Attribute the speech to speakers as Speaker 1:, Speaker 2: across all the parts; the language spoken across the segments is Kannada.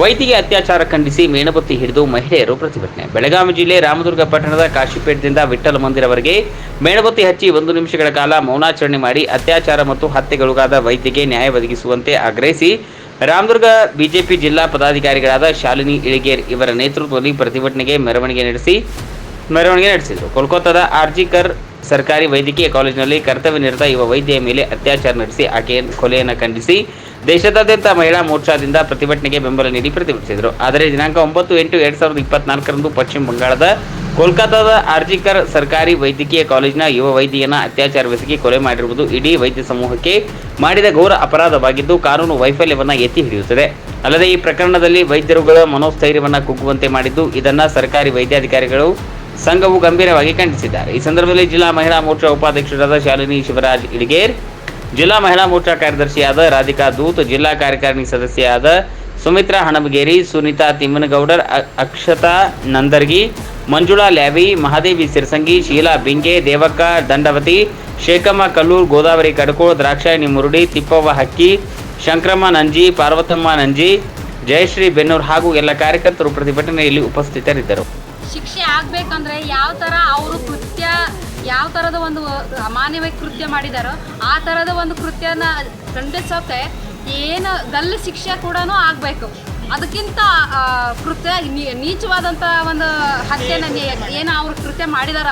Speaker 1: ವೈದ್ಯಗೆ ಅತ್ಯಾಚಾರ ಖಂಡಿಸಿ ಮೇಣಬತ್ತಿ ಹಿಡಿದು ಮಹಿಳೆಯರು ಪ್ರತಿಭಟನೆ. ಬೆಳಗಾವಿ ಜಿಲ್ಲೆ ರಾಮದುರ್ಗ ಪಟ್ಟಣದ ಕಾಶಿಪೇಟದಿಂದ ವಿಠ್ಠಲ ಮಂದಿರವರೆಗೆ ಮೇಣಬತ್ತಿ ಹಚ್ಚಿ ಒಂದು ನಿಮಿಷಗಳ ಕಾಲ ಮೌನಾಚರಣೆ ಮಾಡಿ ಅತ್ಯಾಚಾರ ಮತ್ತು ಹತ್ಯೆಗೊಳಗಾದ ವೈದ್ಯಗೆ ನ್ಯಾಯ ಒದಗಿಸುವಂತೆ ಆಗ್ರಹಿಸಿ ರಾಮದುರ್ಗ ಬಿಜೆಪಿ ಜಿಲ್ಲಾ ಪದಾಧಿಕಾರಿಗಳಾದ ಶಾಲಿನಿ ಇಳಿಗೇರ್ ಇವರ ನೇತೃತ್ವದಲ್ಲಿ ಪ್ರತಿಭಟನೆಗೆ ಮೆರವಣಿಗೆ ನಡೆಸಿ ಮೆರವಣಿಗೆ ನಡೆಸಿದರು. ಕೋಲ್ಕತ್ತಾದ ಆರ್ಜಿಕರ್ ಸರ್ಕಾರಿ ವೈದ್ಯಕೀಯ ಕಾಲೇಜಿನಲ್ಲಿ ಕರ್ತವ್ಯ ನಿರತ ಯುವ ವೈದ್ಯೆಯ ಮೇಲೆ ಅತ್ಯಾಚಾರ ನಡೆಸಿ ಆಕೆಯ ಕೊಲೆಯನ್ನು ಖಂಡಿಸಿ ದೇಶದಾದ್ಯಂತ ಮಹಿಳಾ ಮೋರ್ಚಾದಿಂದ ಪ್ರತಿಭಟನೆಗೆ ಬೆಂಬಲ ನೀಡಿ ಪ್ರತಿಭಟಿಸಿದರು. ಆದರೆ ದಿನಾಂಕ ಒಂಬತ್ತು ಎಂಟು ಎರಡ್ ಸಾವಿರದ ಇಪ್ಪತ್ನಾಲ್ಕರಂದು ಪಶ್ಚಿಮ ಬಂಗಾಳದ ಕೋಲ್ಕತ್ತಾದ ಅರ್ಜಿಕರ್ ಸರ್ಕಾರಿ ವೈದ್ಯಕೀಯ ಕಾಲೇಜಿನ ಯುವ ವೈದ್ಯನ ಅತ್ಯಾಚಾರವೆಸಗಿ ಕೊಲೆ ಮಾಡಿರುವುದು ಇಡೀ ವೈದ್ಯ ಸಮೂಹಕ್ಕೆ ಮಾಡಿದ ಘೋರ ಅಪರಾಧವಾಗಿದ್ದು ಕಾನೂನು ವೈಫಲ್ಯವನ್ನು ಎತ್ತಿ ಹಿಡಿಯುತ್ತದೆ. ಅಲ್ಲದೆ ಈ ಪ್ರಕರಣದಲ್ಲಿ ವೈದ್ಯರುಗಳ ಮನೋಸ್ಥೈರ್ಯವನ್ನು ಕುಗ್ಗುವಂತೆ ಮಾಡಿದ್ದು ಇದನ್ನು ಸರ್ಕಾರಿ ವೈದ್ಯಾಧಿಕಾರಿಗಳು ಸಂಘವು ಗಂಭೀರವಾಗಿ ಖಂಡಿಸಿದ್ದಾರೆ. ಈ ಸಂದರ್ಭದಲ್ಲಿ ಜಿಲ್ಲಾ ಮಹಿಳಾ ಮೋರ್ಚಾ ಉಪಾಧ್ಯಕ್ಷರಾದ ಶಾಲಿನಿ ಶಿವರಾಜ್ ಇಡಿಗೇರ್ ಜಿಲ್ಲಾ ಮಹಿಳಾ ಮೋರ್ಚಾ ಕಾರ್ಯದರ್ಶಿಯಾದ ರಾಧಿಕಾ ದೂತ್, ಜಿಲ್ಲಾ ಕಾರ್ಯಕಾರಿಣಿ ಸದಸ್ಯೆಯಾದ ಸುಮಿತ್ರಾ ಹಣಬಗೇರಿ, ಸುನೀತಾ ತಿಮ್ಮನಗೌಡರ್ ಅಕ್ಷತಾ ನಂದರ್ಗಿ, ಮಂಜುಳಾ ಲ್ಯಾವಿ, ಮಹಾದೇವಿ ಸಿರಸಂಗಿ, ಶೀಲಾ ಬಿಂಗೆ, ದೇವಕ್ಕ ದಂಡವತಿ, ಶೇಖಮ್ಮ ಕಲ್ಲೂರ್, ಗೋದಾವರಿ ಕಡಕೋಳ, ದ್ರಾಕ್ಷಾಯಣಿ ಮುರುಡಿ, ತಿಪ್ಪವ್ವ ಹಕ್ಕಿ, ಶಂಕ್ರಮ್ಮ ನಂಜಿ, ಪಾರ್ವತಮ್ಮ ನಂಜಿ, ಜಯಶ್ರೀ ಬೆನ್ನೂರ್ ಹಾಗೂ ಎಲ್ಲ ಕಾರ್ಯಕರ್ತರು ಪ್ರತಿಭಟನೆಯಲ್ಲಿ ಉಪಸ್ಥಿತರಿದ್ದರು.
Speaker 2: ಶಿಕ್ಷೆ ಆಗ್ಬೇಕಂದ್ರೆ ಯಾವ ತರ ಅವರು ಯಾವ ಥರದ ಒಂದು ಅಮಾನ್ಯವಾಗಿ ಕೃತ್ಯ ಮಾಡಿದಾರೋ ಆ ಥರದ ಒಂದು ಕೃತ್ಯನ ಖಂಡಿಸೋಕೆ ಏನು ಗಲ್ಲು ಶಿಕ್ಷೆ ಕೂಡ ಆಗಬೇಕು. ಅದಕ್ಕಿಂತ ಕೃತ್ಯ ನೀಚವಾದಂತ ಒಂದು ಹತ್ಯೆನ ಏನು ಅವ್ರ ಕೃತ್ಯ ಮಾಡಿದಾರ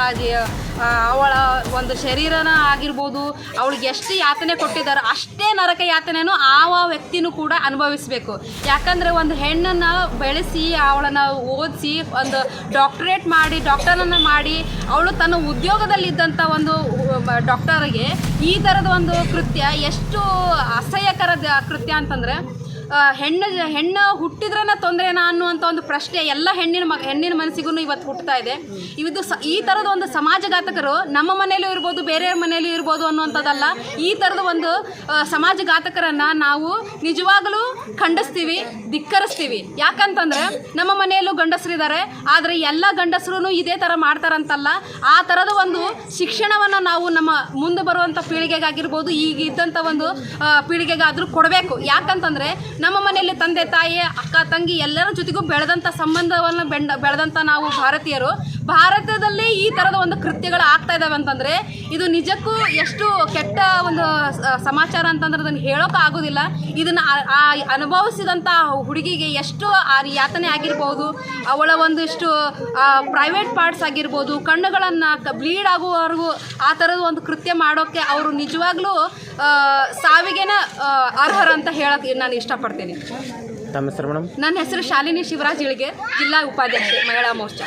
Speaker 2: ಆ, ಅವಳ ಒಂದು ಶರೀರನ ಆಗಿರ್ಬೋದು ಅವಳಿಗೆ ಎಷ್ಟು ಯಾತನೆ ಕೊಟ್ಟಿದ್ದಾರೆ ಅಷ್ಟೇ ನರಕ ಯಾತನೆಯನ್ನು ಆವ ವ್ಯಕ್ತಿನೂ ಕೂಡ ಅನುಭವಿಸಬೇಕು. ಯಾಕಂದರೆ ಒಂದು ಹೆಣ್ಣನ್ನು ಬೆಳೆಸಿ ಅವಳನ್ನು ಓದಿಸಿ ಒಂದು ಡಾಕ್ಟರೇಟ್ ಮಾಡಿ ಡಾಕ್ಟರನ್ನು ಮಾಡಿ ಅವಳು ತನ್ನ ಉದ್ಯೋಗದಲ್ಲಿದ್ದಂಥ ಒಂದು ಡಾಕ್ಟರ್ಗೆ ಈ ಥರದ ಒಂದು ಕೃತ್ಯ ಎಷ್ಟು ಅಸಹ್ಯಕರದ ಕೃತ್ಯ ಅಂತಂದರೆ ಆ, ಹೆಣ್ಣು ಹೆಣ್ಣು ಹುಟ್ಟಿದ್ರನ ತೊಂದರೆನಾ ಅನ್ನುವಂಥ ಒಂದು ಪ್ರಶ್ನೆ ಎಲ್ಲ ಹೆಣ್ಣಿನ ಹೆಣ್ಣಿನ ಮನಸ್ಸಿಗೂ ಇವತ್ತು ಹುಟ್ಟುತ್ತಾ ಇದೆ. ಇವತ್ತು ಈ ಥರದ ಒಂದು ಸಮಾಜಘಾತಕರು ನಮ್ಮ ಮನೆಯಲ್ಲೂ ಇರ್ಬೋದು, ಬೇರೆಯವ್ರ ಮನೆಯಲ್ಲೂ ಇರ್ಬೋದು ಅನ್ನುವಂಥದ್ದಲ್ಲ, ಈ ಥರದ ಒಂದು ಸಮಾಜಘಾತಕರನ್ನು ನಾವು ನಿಜವಾಗಲೂ ಖಂಡಿಸ್ತೀವಿ, ಧಿಕ್ಕರಿಸ್ತೀವಿ. ಯಾಕಂತಂದ್ರೆ ನಮ್ಮ ಮನೆಯಲ್ಲೂ ಗಂಡಸರಿದ್ದಾರೆ, ಆದರೆ ಎಲ್ಲ ಗಂಡಸರು ಇದೇ ಥರ ಮಾಡ್ತಾರಂತಲ್ಲ. ಆ ಥರದ ಒಂದು ಶಿಕ್ಷಣವನ್ನು ನಾವು ನಮ್ಮ ಮುಂದೆ ಬರುವಂಥ ಪೀಳಿಗೆಗಾಗಿರ್ಬೋದು, ಈಗ ಇದ್ದಂಥ ಒಂದು ಪೀಳಿಗೆಗಾದರೂ ಕೊಡಬೇಕು. ಯಾಕಂತಂದರೆ ನಮ್ಮ ಮನೆಯಲ್ಲಿ ತಂದೆ ತಾಯಿ ಅಕ್ಕ ತಂಗಿ ಎಲ್ಲರ ಜೊತೆಗೂ ಬೆಳೆದಂಥ ಸಂಬಂಧವನ್ನು ಬೆಂಡ ನಾವು ಭಾರತೀಯರು. ಭಾರತದಲ್ಲೇ ಈ ಥರದ ಒಂದು ಕೃತ್ಯಗಳು ಆಗ್ತಾ ಇದ್ದಾವೆ ಅಂತಂದರೆ ಇದು ನಿಜಕ್ಕೂ ಎಷ್ಟು ಕೆಟ್ಟ ಒಂದು ಸಮಾಚಾರ ಅಂತಂದ್ರೆ ಅದನ್ನು ಹೇಳೋಕೆ ಆಗೋದಿಲ್ಲ. ಇದನ್ನು ಆ- ಅನುಭವಿಸಿದಂಥ ಹುಡುಗಿಗೆ ಎಷ್ಟು ಆ ಯಾತನೆ ಆಗಿರ್ಬೋದು ಅವಳ ಒಂದಿಷ್ಟು ಪ್ರೈವೇಟ್ ಪಾರ್ಟ್ಸ್ ಆಗಿರ್ಬೋದು ಕಣ್ಣುಗಳನ್ನು ಬ್ಲೀಡ್ ಆಗುವವರೆಗೂ ಆ ಥರದ ಒಂದು ಕೃತ್ಯ ಮಾಡೋಕ್ಕೆ ಅವರು ನಿಜವಾಗ್ಲೂ ಸಾವಿಗೆನ ಅರ್ಹರ ಅಂತ ಹೇಳಕ್ಕೆ ನಾನು ಇಷ್ಟಪಡ್ತೀನಿ. ನನ್ನ ಹೆಸರು ಶಾಲಿನಿ ಶಿವರಾಜ್ ಇಳಿಗೆ ಜಿಲ್ಲಾ ಉಪಾಧ್ಯಕ್ಷೆ ಮಹಿಳಾ ಮೋರ್ಚಾ.